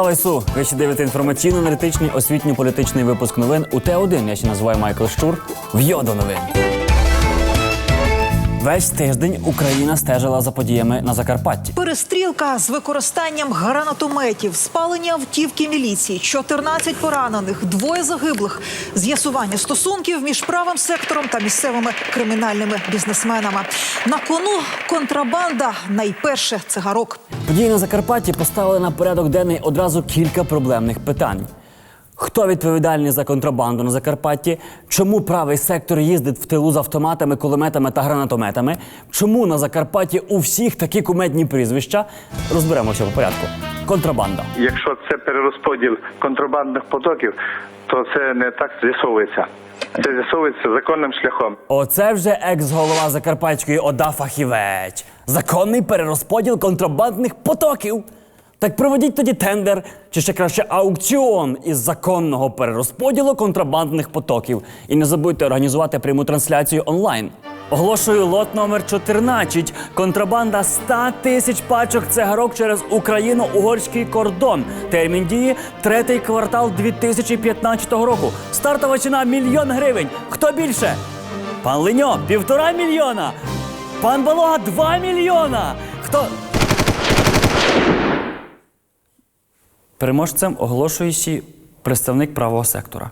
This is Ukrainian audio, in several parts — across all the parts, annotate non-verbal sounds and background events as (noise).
Слава Ісу! Ви ще дивите інформаційно-аналітичний освітньо-політичний випуск новин у Т1. Я ще називаю Майкл Щур. в до новин. Весь тиждень Україна стежила за подіями на Закарпатті. Перестрілка з використанням гранатометів, спалення автівки міліції, 14 поранених, двоє загиблих, з'ясування стосунків між правим сектором та місцевими кримінальними бізнесменами. На кону контрабанда найперше цигарок. Події на Закарпатті поставили на порядок денний одразу кілька проблемних питань. Хто відповідальний за контрабанду на Закарпатті? Чому правий сектор їздить в тилу з автоматами, кулеметами та гранатометами? Чому на Закарпатті у всіх такі кумедні прізвища? Розберемося по порядку. Контрабанда. Якщо це перерозподіл контрабандних потоків, то це не так з'ясовується. Це з'ясовується законним шляхом. Оце вже екс-голова Закарпатської ОДА фахівець. Законний перерозподіл контрабандних потоків. Так проведіть тоді тендер, чи ще краще аукціон із законного перерозподілу контрабандних потоків. І не забудьте організувати пряму трансляцію онлайн. Оголошую лот номер 14. Контрабанда 100 тисяч пачок цигарок через Україно-угорський кордон. Термін дії третій квартал 2015 року. Стартова ціна мільйон гривень. Хто більше? Пан Леньо півтора мільйона. Пан Балога два мільйона. Хто. Переможцем оголошуючи представник правого сектора.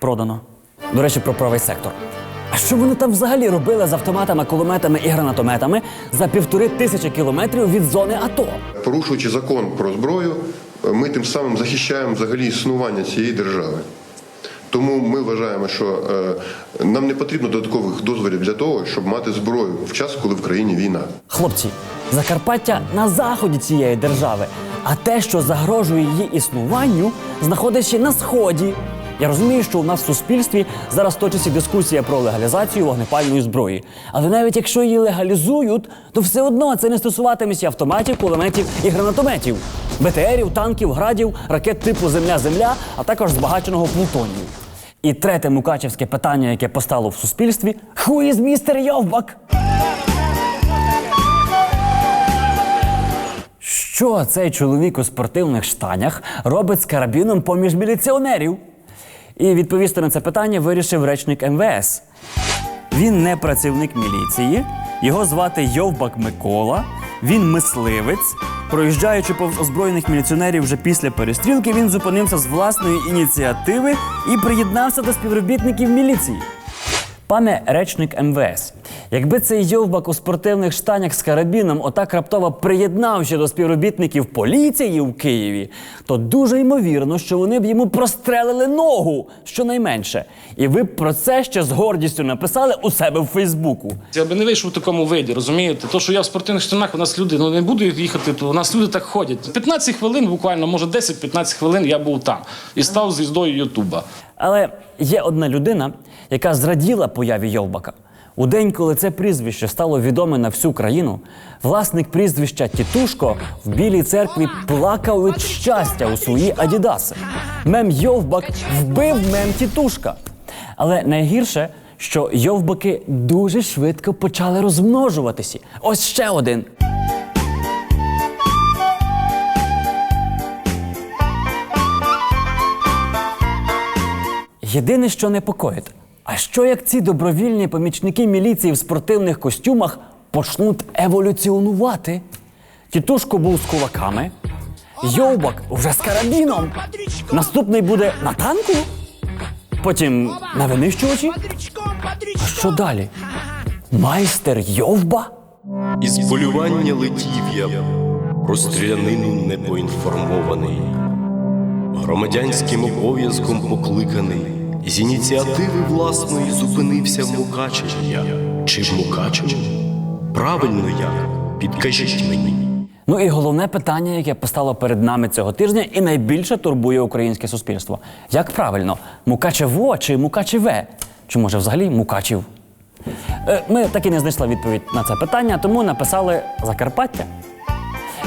Продано. До речі, про правий сектор. А що вони там взагалі робили з автоматами, кулеметами і гранатометами за півтори тисячі кілометрів від зони АТО? Порушуючи закон про зброю, ми тим самим захищаємо взагалі існування цієї держави. Тому ми вважаємо, що е, нам не потрібно додаткових дозволів для того, щоб мати зброю в час, коли в країні війна. Хлопці, Закарпаття на заході цієї держави, а те, що загрожує її існуванню, знаходиться на сході. Я розумію, що у нас в суспільстві зараз точиться дискусія про легалізацію вогнепальної зброї. Але навіть якщо її легалізують, то все одно це не стосуватиметься автоматів, кулеметів і гранатометів, БТРів, танків, градів, ракет типу Земля-Земля, а також збагаченого плутонію. І третє мукачевське питання, яке постало в суспільстві: Who is містер Йовбак? Що цей чоловік у спортивних штанях робить з карабіном поміж міліціонерів? І відповісти на це питання вирішив речник МВС. Він не працівник міліції, його звати Йовбак Микола, він мисливець. Проїжджаючи повз озброєних міліціонерів вже після перестрілки, він зупинився з власної ініціативи і приєднався до співробітників міліції. Пане речник МВС, якби цей йовбак у спортивних штанях з карабіном отак раптово приєднався до співробітників поліції в Києві, то дуже ймовірно, що вони б йому прострелили ногу, щонайменше. І ви б про це ще з гордістю написали у себе в Фейсбуку. Я би не вийшов в такому виді, розумієте? То, що я в спортивних штанах, у нас люди ну не буду їхати, то у нас люди так ходять. 15 хвилин, буквально, може 10-15 хвилин я був там і став звіздою Ютуба. Але є одна людина, яка зраділа появі Йовбака. У день, коли це прізвище стало відоме на всю країну, власник прізвища Тітушко в Білій церкві плакав від щастя у свої адідаси. Мем Йовбак вбив мем Тітушка. Але найгірше, що Йовбаки дуже швидко почали розмножуватися. Ось ще один. Єдине, що непокоїть, а що як ці добровільні помічники міліції в спортивних костюмах почнуть еволюціонувати? Тітушко був з кулаками, Йовбак вже з карабіном. Наступний буде на танку, потім на винищувачі. А що далі? Майстер Йовба? Із полювання летів я, про стрілянину не поінформований, громадянським обов'язком покликаний, з ініціативи власної зупинився в Мукачеві я. Чи в Мукачеві? Правильно як? Підкажіть мені. Ну і головне питання, яке постало перед нами цього тижня, і найбільше турбує українське суспільство. Як правильно, Мукачево чи Мукачеве? Чи може взагалі Мукачів? Е, Ми так і не знайшли відповідь на це питання, тому написали Закарпаття.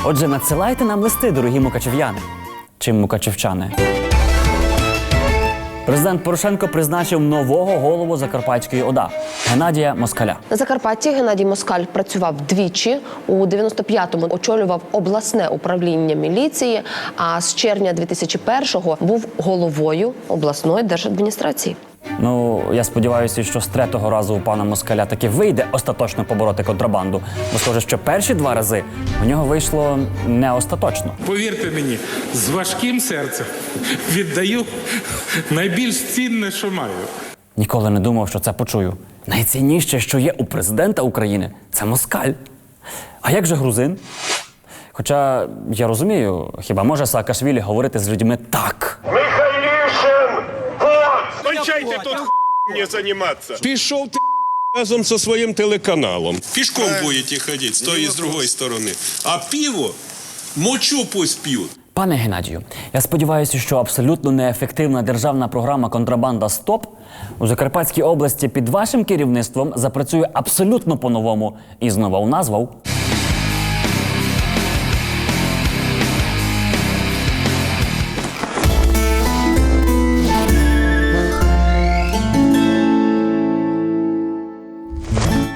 Отже, надсилайте нам листи, дорогі мукачев'яни чи мукачевчани. Президент Порошенко призначив нового голову Закарпатської ОДА. Геннадія Москаля. На Закарпатті Геннадій Москаль працював двічі. У 95-му очолював обласне управління міліції. А з червня 2001-го був головою обласної держадміністрації. Ну, я сподіваюся, що з третього разу у пана Москаля таки вийде остаточно побороти контрабанду. Бо схоже, що перші два рази у нього вийшло не остаточно. Повірте мені, з важким серцем віддаю найбільш цінне, що маю. Ніколи не думав, що це почую. Найцінніше, що є у президента України, це москаль. А як же грузин? Хоча я розумію, хіба може Саакашвілі говорити з людьми так? Кончайте тут не заниматься. Пішов ти разом со своїм телеканалом. Пішком будете ходити з тої і з другої сторони. А пиво, мочу пусть п'ють. Пане Геннадію, я сподіваюся, що абсолютно неефективна державна програма Контрабанда Стоп у Закарпатській області під вашим керівництвом запрацює абсолютно по-новому і знову назвав.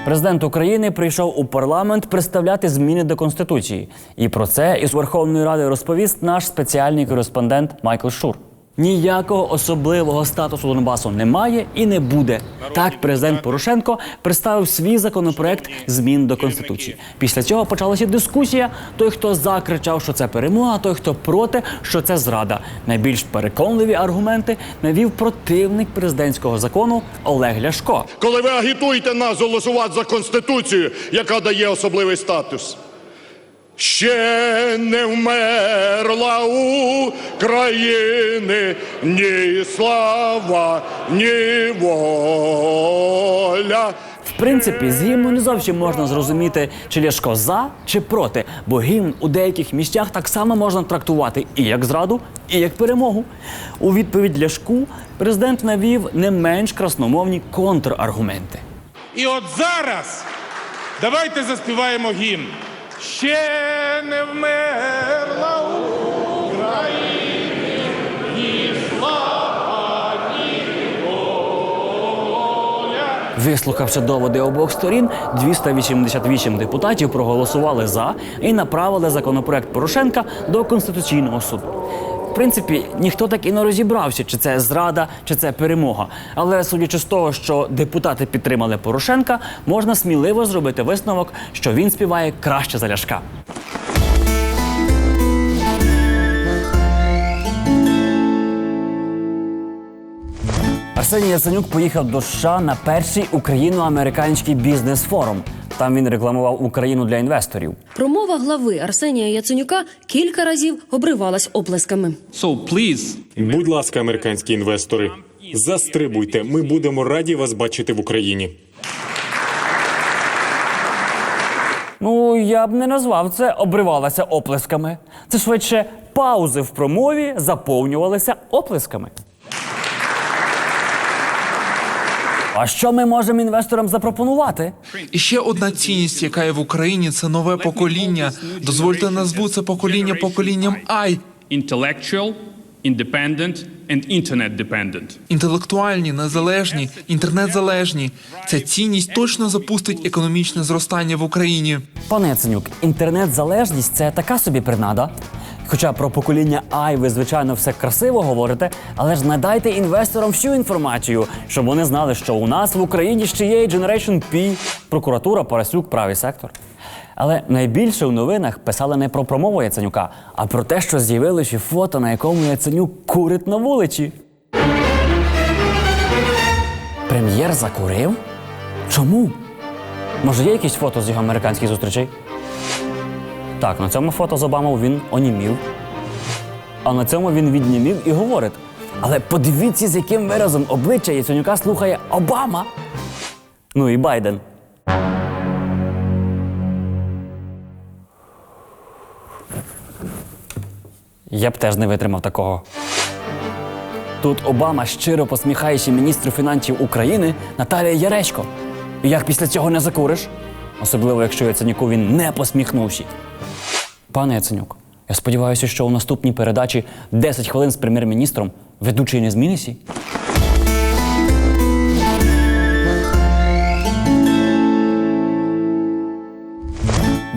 Президент України прийшов у парламент представляти зміни до конституції. І про це із Верховної Ради розповість наш спеціальний кореспондент Майкл Шур. Ніякого особливого статусу Донбасу немає і не буде. Так, президент Порошенко представив свій законопроект змін до конституції. Після цього почалася дискусія. Той, хто за, кричав, що це перемога, той, хто проти, що це зрада. Найбільш переконливі аргументи навів противник президентського закону Олег Ляшко. Коли ви агітуєте нас голосувати за конституцію, яка дає особливий статус. Ще не вмерла України ні слава, ні воля. В принципі, з гімну не зовсім можна зрозуміти, чи Ляшко за чи проти, бо гімн у деяких місцях так само можна трактувати і як зраду, і як перемогу. У відповідь Ляшку президент навів не менш красномовні контраргументи. І от зараз давайте заспіваємо гімн. Ще не вмерла України, ні слава, ні воля. Вислухавши доводи обох сторін, 288 депутатів проголосували за і направили законопроект Порошенка до Конституційного суду. В принципі, ніхто так і не розібрався, чи це зрада, чи це перемога. Але судячи з того, що депутати підтримали Порошенка, можна сміливо зробити висновок, що він співає краще за Ляшка. Арсеній Яценюк поїхав до США на перший україно-американський бізнес-форум. Там він рекламував Україну для інвесторів. Промова глави Арсенія Яценюка кілька разів обривалась оплесками. Будь ласка, американські інвестори, застрибуйте. Ми будемо раді вас бачити в Україні. Ну, я б не назвав це обривалася оплесками. Це швидше паузи в промові заповнювалися оплесками. А що ми можемо інвесторам запропонувати? І ще одна цінність, яка є в Україні, це нове покоління. Дозвольте назву це покоління поколінням I. Intellectual, independent and internet dependent. Інтелектуальні, незалежні, інтернет-залежні. Ця цінність точно запустить економічне зростання в Україні. Пане Яценюк, інтернет-залежність це така собі принада. Хоча про покоління Ай ви, звичайно, все красиво говорите, але ж надайте інвесторам всю інформацію, щоб вони знали, що у нас в Україні ще є Generation P, прокуратура, Парасюк, правий сектор. Але найбільше в новинах писали не про промову Яценюка, а про те, що з'явилося фото, на якому Яценюк курить на вулиці. Прем'єр закурив? Чому? Може, є якісь фото з його американських зустрічей? Так, на цьому фото з Обамою він онімів. А на цьому він віднімів і говорить. Але подивіться, з яким виразом обличчя Яценюка слухає Обама. Ну і Байден. Я б теж не витримав такого. Тут Обама щиро посміхаючи міністру фінансів України Наталія Ярешко. І як після цього не закуриш? особливо якщо Яценюку він не посміхнувся. Пане Яценюк, я сподіваюся, що у наступній передачі «10 хвилин з прем'єр-міністром ведучий не зміниться.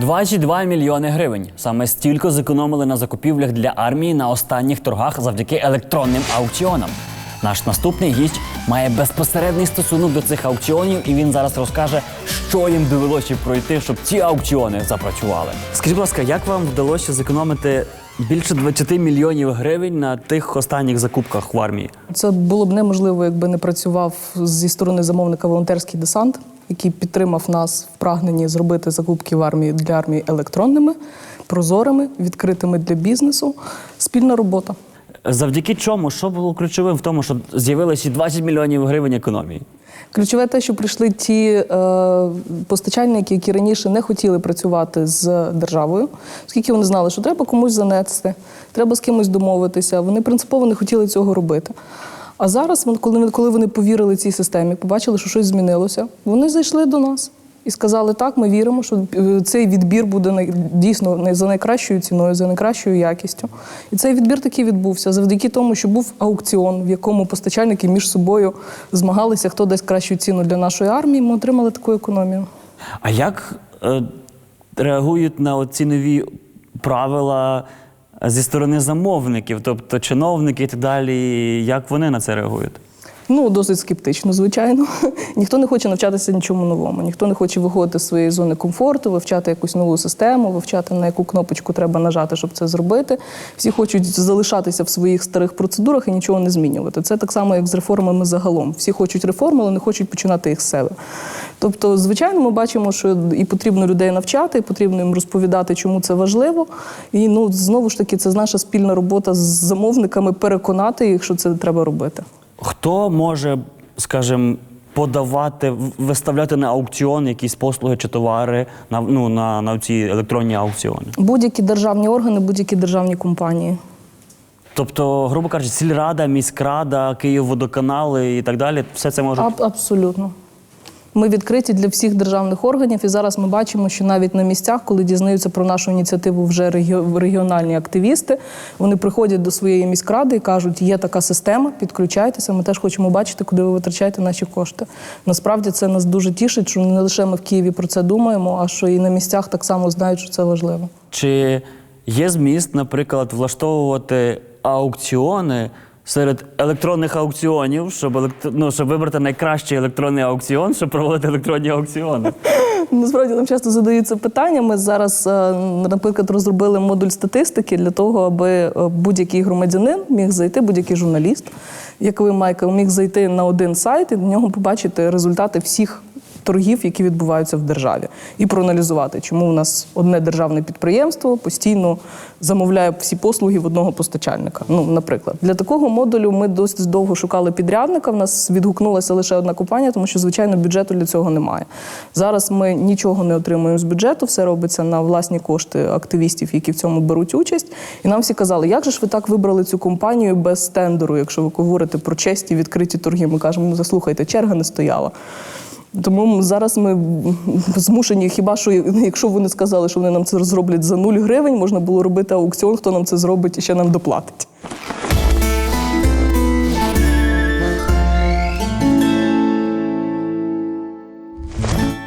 «22 мільйони гривень. Саме стільки зекономили на закупівлях для армії на останніх торгах завдяки електронним аукціонам. Наш наступний гість має безпосередній стосунок до цих аукціонів, і він зараз розкаже, що їм довелося пройти, щоб ці аукціони запрацювали. Скажіть, будь ласка, як вам вдалося зекономити більше 20 мільйонів гривень на тих останніх закупках в армії? Це було б неможливо, якби не працював зі сторони замовника волонтерський десант, який підтримав нас в прагненні зробити закупки в армії для армії електронними, прозорими, відкритими для бізнесу. Спільна робота. Завдяки чому, що було ключовим в тому, що з'явилися 20 мільйонів гривень економії? Ключове те, що прийшли ті е, постачальники, які раніше не хотіли працювати з державою, оскільки вони знали, що треба комусь занести, треба з кимось домовитися. Вони принципово не хотіли цього робити. А зараз, коли вони повірили цій системі, побачили, що щось змінилося, вони зайшли до нас і сказали: так, ми віримо, що е, цей відбір буде дійсно най- за найкращою ціною, за найкращою якістю. І цей відбір таки відбувся завдяки тому, що був аукціон, в якому постачальники між собою змагалися, хто дасть кращу ціну для нашої армії. Ми отримали таку економію. А як е, реагують на ці нові правила зі сторони замовників, тобто чиновники і так далі? Як вони на це реагують? Ну, досить скептично, звичайно. (laughs) Ніхто не хоче навчатися нічому новому, ніхто не хоче виходити з своєї зони комфорту, вивчати якусь нову систему, вивчати на яку кнопочку треба нажати, щоб це зробити. Всі хочуть залишатися в своїх старих процедурах і нічого не змінювати. Це так само, як з реформами загалом. Всі хочуть реформи, але не хочуть починати їх з себе. Тобто, звичайно, ми бачимо, що і потрібно людей навчати, і потрібно їм розповідати, чому це важливо. І ну знову ж таки, це наша спільна робота з замовниками переконати їх, що це треба робити. Хто може, скажімо, подавати, виставляти на аукціон якісь послуги чи товари на, ну, на, на ці електронні аукціони? Будь-які державні органи, будь-які державні компанії. Тобто, грубо кажучи, сільрада, міськрада, Київводоканали і так далі, все це може. Аб- абсолютно. Ми відкриті для всіх державних органів, і зараз ми бачимо, що навіть на місцях, коли дізнаються про нашу ініціативу вже регіональні активісти, вони приходять до своєї міськради і кажуть, є така система, підключайтеся. Ми теж хочемо бачити, куди ви витрачаєте наші кошти. Насправді це нас дуже тішить, що не лише ми в Києві про це думаємо, а що і на місцях так само знають, що це важливо. Чи є зміст, наприклад, влаштовувати аукціони серед електронних аукціонів, щоб, елект... ну, щоб вибрати найкращий електронний аукціон, щоб проводити електронні аукціони? (laughs) Насправді нам часто задаються питання. Ми зараз, е, наприклад, розробили модуль статистики для того, аби е, будь-який громадянин міг зайти, будь-який журналіст, як ви, Майкл, міг зайти на один сайт і на нього побачити результати всіх. Торгів, які відбуваються в державі, і проаналізувати, чому у нас одне державне підприємство постійно замовляє всі послуги в одного постачальника. Ну, наприклад, для такого модулю ми досить довго шукали підрядника. В нас відгукнулася лише одна компанія, тому що звичайно бюджету для цього немає. Зараз ми нічого не отримуємо з бюджету, все робиться на власні кошти активістів, які в цьому беруть участь. І нам всі казали, як же ж ви так вибрали цю компанію без тендеру, якщо ви говорите про честі відкриті торги. Ми кажемо, ну заслухайте, черга не стояла. Тому зараз ми змушені, хіба що якщо вони сказали, що вони нам це зроблять за 0 гривень, можна було робити аукціон, хто нам це зробить і ще нам доплатить.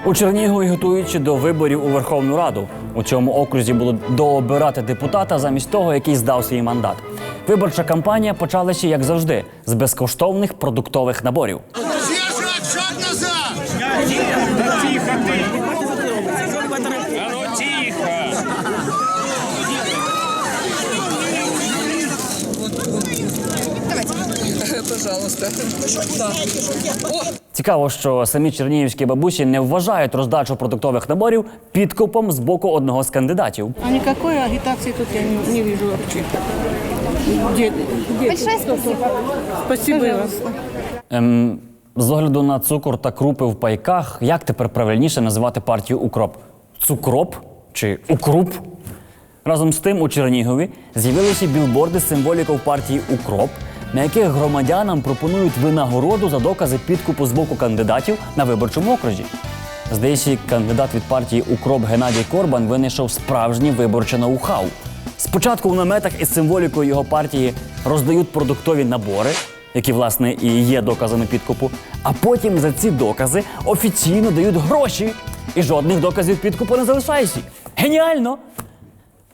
У Чернігові готуючи до виборів у Верховну Раду. У цьому окрузі було дообирати депутата замість того, який здав свій мандат. Виборча кампанія почалася, як завжди, з безкоштовних продуктових наборів. Цікаво, що самі чернігівські бабусі не вважають роздачу продуктових наборів підкупом з боку одного з кандидатів. А никакой агитации тут я не, не Большое спасибо. Спасибо. Ем, з огляду на цукор та крупи в пайках, як тепер правильніше називати партію Укроп? Цукроп чи Укруп? Разом з тим у Чернігові з'явилися білборди з символікою партії Укроп, на яких громадянам пропонують винагороду за докази підкупу з боку кандидатів на виборчому окрузі. Здається, кандидат від партії Укроп Геннадій Корбан винайшов справжнє виборче ноу-хау. Спочатку в наметах із символікою його партії роздають продуктові набори, які, власне, і є доказами підкупу, а потім за ці докази офіційно дають гроші. І жодних доказів підкупу не залишається. Геніально!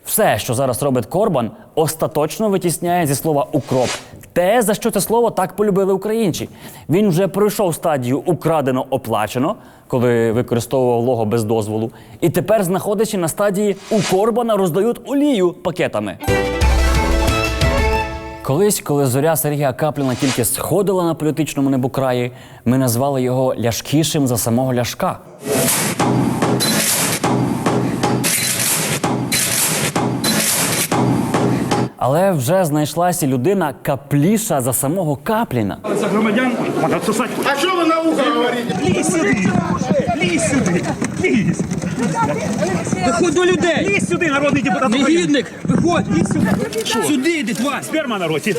Все, що зараз робить Корбан, остаточно витісняє зі слова укроп. Те, за що це слово так полюбили українці. Він вже пройшов стадію украдено оплачено, коли використовував лого без дозволу, і тепер знаходиться на стадії у Корбана роздають олію пакетами. Колись, коли зоря Сергія Капліна тільки сходила на політичному небокраї, ми назвали його ляшкішим за самого ляшка. Але вже знайшлася людина капліша за самого Капліна. За громадян можна сосати. А що ви на ухо говорите? Лізь сюди! Лізь сюди! Лізь! Виходь до людей! Лізь сюди, народний депутат! Негідник! Виходь! Лізь сюди! Сюди йди, тварь! Сперма на роті!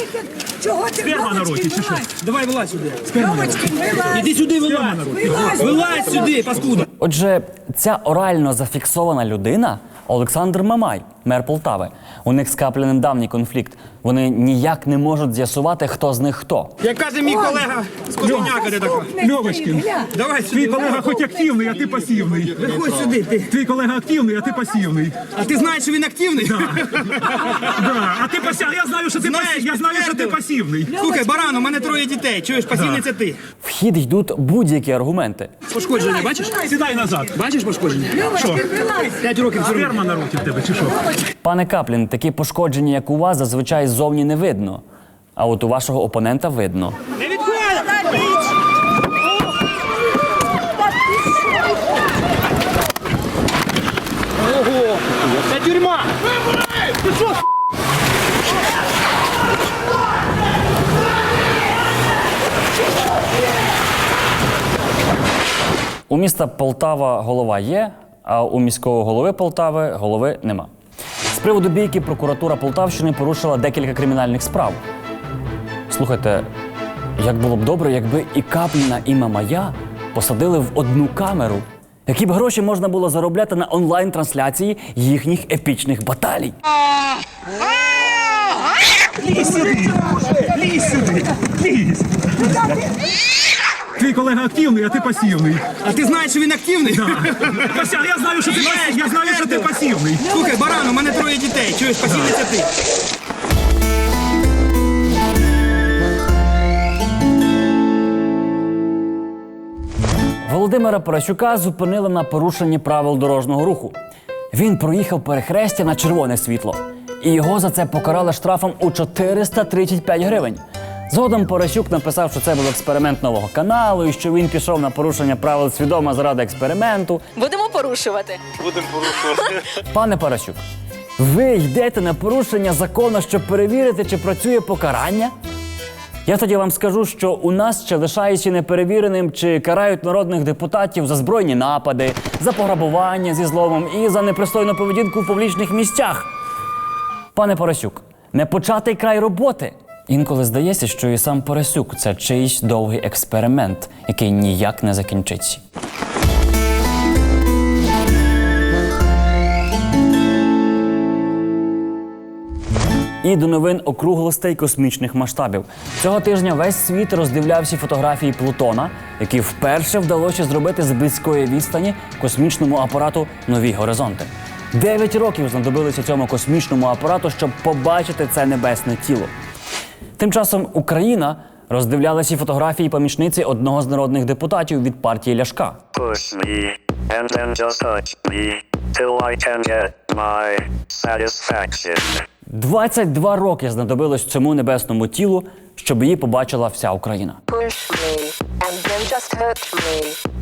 Чого ти Сперма на роті, чи що? Давай вилазь сюди. Вилазь. Іди сюди, вилазь! Вилазь сюди, паскуда! Отже, ця орально зафіксована людина Олександр Мамай, мер Полтави. У них з Капліним давній конфлікт. Вони ніяк не можуть з'ясувати, хто з них хто. Як каже мій колега з Козеняка, де така. Льовочкин, Давай твій колега хоч активний, а ти пасивний. Виходь сюди, ти. Твій колега активний, а ти пасивний. А ти знаєш, що він активний? Да. А ти пасивний, я знаю, що ти Знаєш, пасивний. Я знаю, що ти підтвердив. пасивний. Слухай, баран, у мене троє дітей. Чуєш, пасівний це ти. В хід йдуть будь-які аргументи. Пошкодження, бачиш? Сідай назад. Бачиш пошкодження? Що? П'ять років. Сперма на роті в тебе, чи що? Пане Каплін, такі пошкодження, як у вас, зазвичай ззовні не видно. А от у вашого опонента видно. Не! Ого! Це тюрма! Ти що? У міста Полтава голова є, а у міського голови Полтави голови нема. Приводу бійки прокуратура Полтавщини порушила декілька кримінальних справ. Слухайте, як було б добре, якби і Капліна, і Мамая посадили в одну камеру. Які б гроші можна було заробляти на онлайн-трансляції їхніх епічних баталій? Лізь сюди! Лізь сюди! Лізь! Твій колега активний, а ти пасивний. А ти знаєш, що він активний? Пася, я знаю, що ти пасивний. Я знаю, що ти пасивний. Слухай, баран, у мене троє дітей. Чуєш, пасівний це ти. Володимира Поросюка зупинили на порушенні правил дорожнього руху. Він проїхав перехрестя на червоне світло, і його за це покарали штрафом у 435 гривень. Згодом Поросюк написав, що це був експеримент нового каналу, і що він пішов на порушення правил свідомо заради експерименту. Будемо порушувати. Будемо порушувати. Пане Парасюк, ви йдете на порушення закону, щоб перевірити, чи працює покарання? Я тоді вам скажу, що у нас ще лишається неперевіреним, чи карають народних депутатів за збройні напади, за пограбування зі зломом і за непристойну поведінку в публічних місцях. Пане Поросюк, не початий край роботи. Інколи здається, що і сам Поросюк це чийсь довгий експеримент, який ніяк не закінчиться. І до новин округлостей космічних масштабів. Цього тижня весь світ роздивлявся фотографії Плутона, які вперше вдалося зробити з близької відстані космічному апарату Нові горизонти. Дев'ять років знадобилося цьому космічному апарату, щоб побачити це небесне тіло. Тим часом Україна роздивлялася фотографії помічниці одного з народних депутатів від партії Ляшка. Push me, and then just touch me, till I can get my satisfaction. 22 роки знадобилось цьому небесному тілу, щоб її побачила вся Україна. Push me and then just hurt me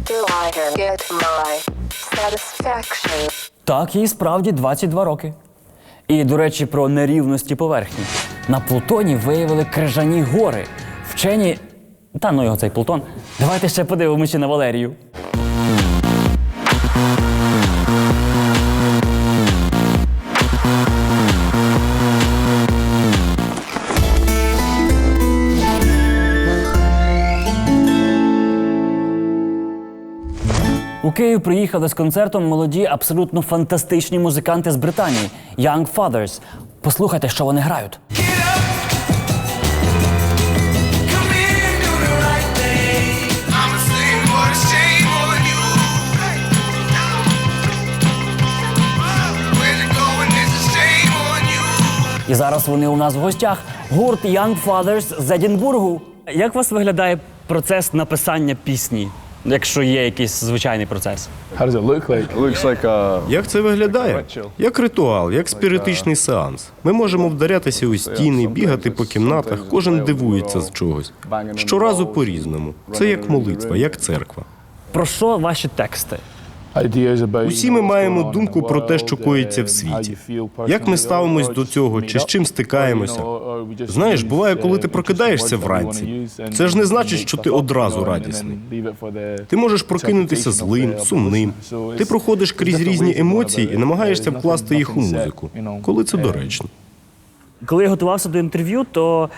till I can get my satisfaction. Так, їй справді 22 роки. І, до речі, про нерівності поверхні. На Плутоні виявили крижані гори. Вчені. Та ну його цей Плутон. Давайте ще подивимося на Валерію. У Київ приїхали з концертом молоді, абсолютно фантастичні музиканти з Британії Young Fathers. Послухайте, що вони грають. І зараз вони у нас в гостях. Гурт Young Fathers з Едінбургу. Як у вас виглядає процес написання пісні, якщо є якийсь звичайний процес? Як це виглядає? Як ритуал, як спіритичний сеанс. Ми можемо вдарятися у стіни, бігати по кімнатах, кожен дивується з чогось. Щоразу по-різному. Це як молитва, як церква. Про що ваші тексти? Усі ми маємо думку про те, що коїться в світі. Як ми ставимось до цього, чи з чим стикаємося? Знаєш, буває, коли ти прокидаєшся вранці. Це ж не значить, що ти одразу радісний. Ти можеш прокинутися злим, сумним. Ти проходиш крізь різні емоції і намагаєшся вкласти їх у музику, коли це доречно. Коли я готувався до інтерв'ю, то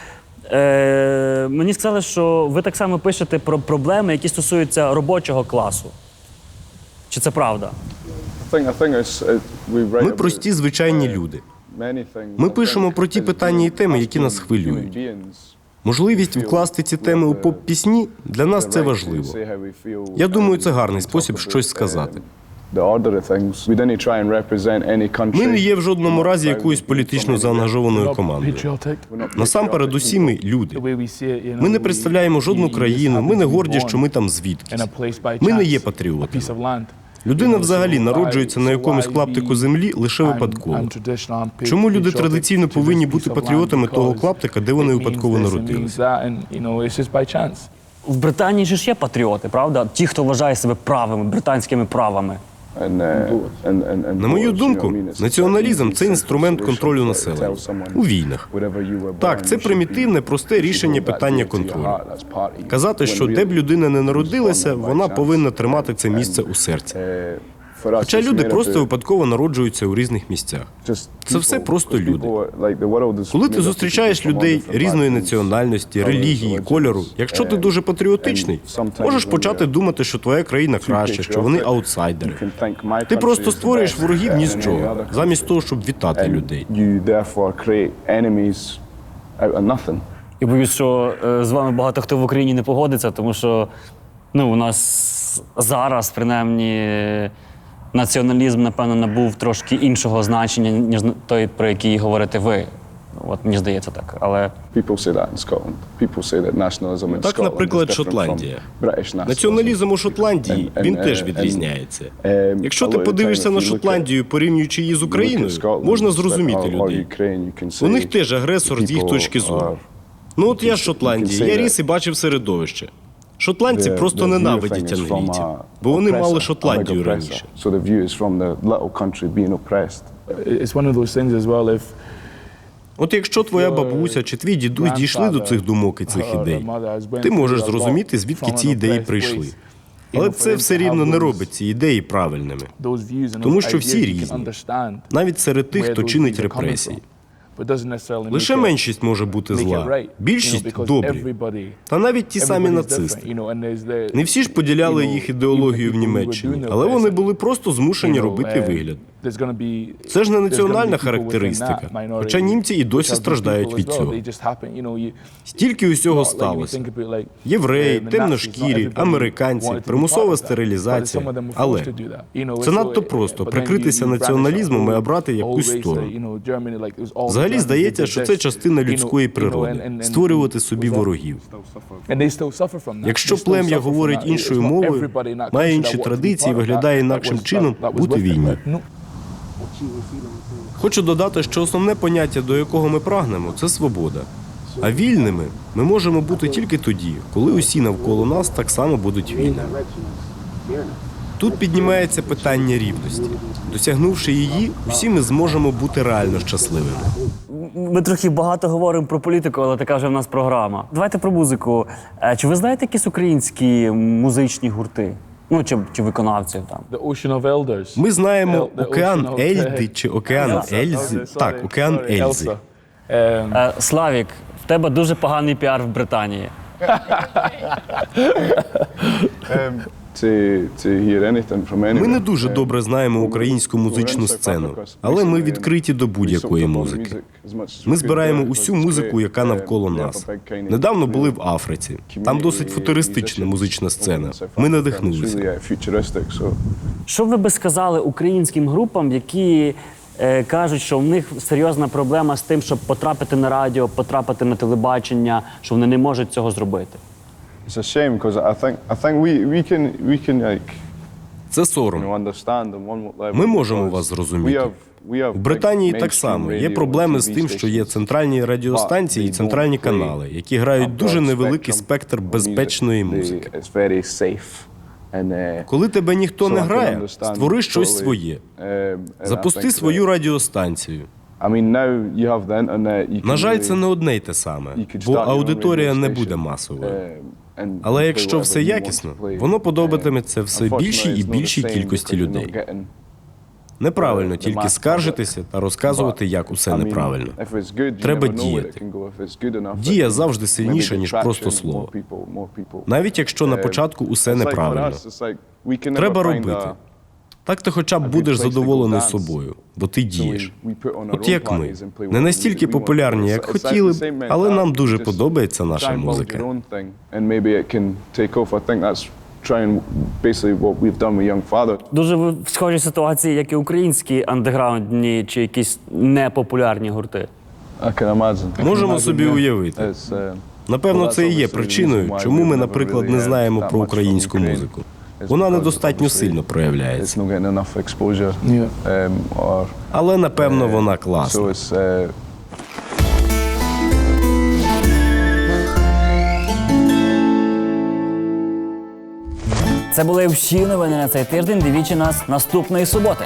е, мені сказали, що ви так само пишете про проблеми, які стосуються робочого класу. Чи це правда? Ми прості звичайні люди. Ми пишемо про ті питання і теми, які нас хвилюють. Можливість вкласти ці теми у поп-пісні для нас це важливо. Я думаю, це гарний спосіб щось сказати. Ми не є в жодному разі якоюсь політично заангажованою командою. Насамперед, усі ми люди. Ми не представляємо жодну країну. Ми не горді, що ми там звідкись. Ми не є патріотами. Людина взагалі народжується на якомусь клаптику землі лише випадково. Чому люди традиційно повинні бути патріотами того клаптика, де вони випадково народилися? В Британії ж є патріоти, правда? Ті, хто вважає себе правими, британськими правами. На мою думку, націоналізм це інструмент контролю населення у війнах. Так, це примітивне, просте рішення питання контролю. Казати, що де б людина не народилася, вона повинна тримати це місце у серці. Хоча люди просто випадково народжуються у різних місцях. Це все просто люди. Коли ти зустрічаєш людей різної національності, релігії, кольору, якщо ти дуже патріотичний, можеш почати думати, що твоя країна краща, що вони аутсайдери. Ти просто створюєш ворогів ні з чого, замість того, щоб вітати людей. І боюсь, що е, з вами багато хто в Україні не погодиться, тому що ну, у нас зараз, принаймні, націоналізм, напевно, набув трошки іншого значення, ніж той, про який говорите ви. От мені здається так. Але Так, наприклад, Шотландія. Націоналізм у Шотландії він теж відрізняється. Якщо ти подивишся на Шотландію, порівнюючи її з Україною, можна зрозуміти людей. У них теж агресор з їх точки зору. Ну от я з Шотландії, я ріс і бачив середовище. Шотландці просто ненавидять англійців, бо вони мали Шотландію раніше. От якщо твоя бабуся чи твій дідусь дійшли до цих думок і цих ідей, ти можеш зрозуміти, звідки ці ідеї прийшли. Але це все рівно не робить ці ідеї правильними, тому що всі різні, навіть серед тих, хто чинить репресії. Лише меншість може бути зла, більшість добрі. Та навіть ті самі нацисти. Не всі ж поділяли їх ідеологію в Німеччині, але вони були просто змушені робити вигляд. Це ж не національна характеристика, хоча німці і досі страждають від цього. Стільки усього сталося. Євреї, темношкірі, американці, примусова стерилізація. Але це надто просто прикритися націоналізмом і обрати якусь сторону. Взагалі здається, що це частина людської природи створювати собі ворогів. Якщо плем'я говорить іншою мовою, має інші традиції, виглядає інакшим чином, бути війні. Хочу додати, що основне поняття, до якого ми прагнемо, це свобода. А вільними ми можемо бути тільки тоді, коли усі навколо нас так само будуть вільними. Тут піднімається питання рівності. Досягнувши її, усі ми зможемо бути реально щасливими. ми трохи багато говоримо про політику, але така вже в нас програма. Давайте про музику. Е, Чи ви знаєте якісь українські музичні гурти? Ну, чи, чи виконавців там? Ми знаємо океан Ельди чи океан Ельзи. Так, океан Ельзи. Е, Славік, в тебе дуже поганий піар в Британії. Ми не дуже добре знаємо українську музичну сцену, але ми відкриті до будь-якої музики. Ми збираємо усю музику, яка навколо нас. Недавно були в Африці. Там досить футуристична музична сцена. Ми надихнулися. Що ви би сказали українським групам, які е, кажуть, що в них серйозна проблема з тим, щоб потрапити на радіо, потрапити на телебачення, що вони не можуть цього зробити. It's a shame because I think I think we, we can we can like Це сором. you know, understand them one level. Ми можемо because вас зрозуміти. have- we have, В Британії так mainstream само є radio проблеми and з TV тим, що є stations. центральні радіостанції і центральні канали, які грають дуже невеликий спектр безпечної музики. Uh, Коли тебе ніхто не грає, створи щось своє. Um, Запусти свою радіостанцію. На can жаль, це не одне й те саме, бо аудиторія не буде масовою. Um, Але якщо все якісно, воно подобатиметься все більшій і більшій кількості людей. Неправильно тільки скаржитися та розказувати, як усе неправильно. Треба діяти. Дія завжди сильніша, ніж просто слово. Навіть якщо на Е, початку усе неправильно. Треба робити. Так ти хоча б будеш задоволений собою, бо ти дієш. От як ми. Не настільки популярні, як хотіли б, але нам дуже подобається наша музика. Дуже в- схожі ситуації, як і українські андеграундні чи якісь непопулярні гурти. Можемо собі уявити. Uh, Напевно, це і є причиною, чому ми, наприклад, не знаємо про українську музику. Вона недостатньо сильно проявляється. Um, Але напевно uh, вона класна. Uh, Це були всі новини на цей тиждень. Дивіться нас наступної суботи.